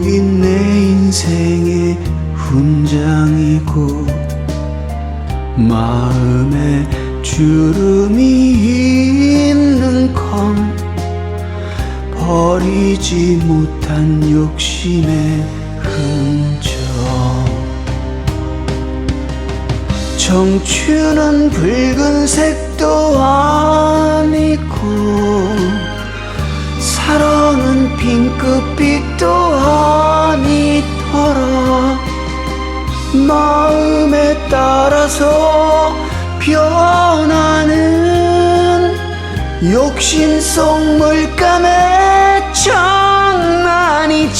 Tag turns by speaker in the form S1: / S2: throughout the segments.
S1: 긴내 인생의 훈장이고 마음에 주름이 있는 건 버리지 못한 욕심의 흔적. 청춘은 붉은색도 아니고 사랑은 핑크빛도 아니더라 마음에 따라서 변하는 욕심 속 물감의 장난이지.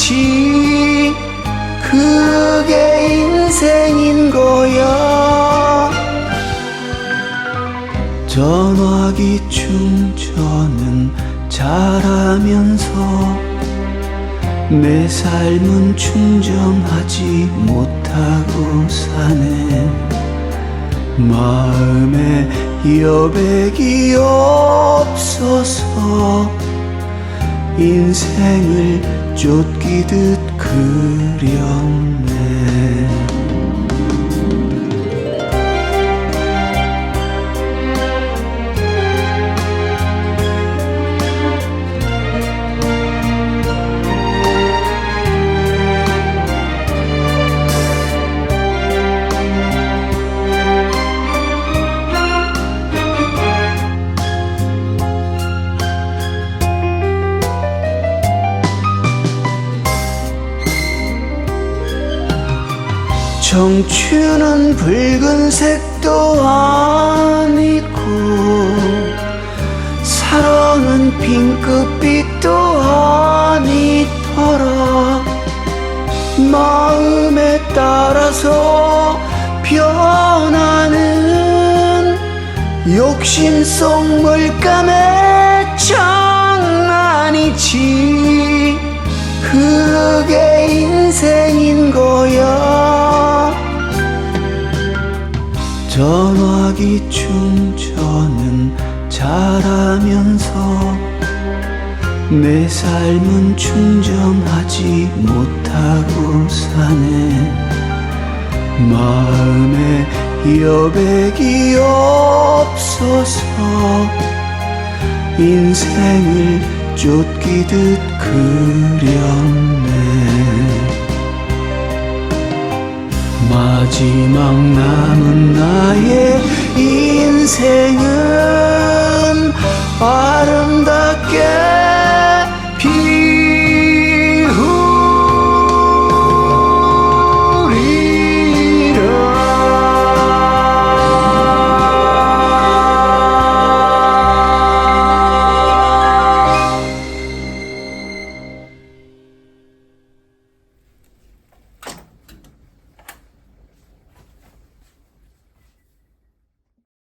S1: 그게 인생인 거야. 전화기 충전은 잘하면서 내 삶은 충전하지 못하고 사네. 마음에 여백이 없어서 인생을 쫓기듯 그렸네 청춘은 붉은색도 아니고 사랑은 핑크빛도 아니더라. 마음에 따라서 변하는 욕심 속 물감의 장난이지. 그게 잘하면서 내 삶은 충전하지 못하고 사네. 마음에 여백이 없어서 인생을 쫓기듯 그렸네. 마지막 남은 나의 인생은 아름답게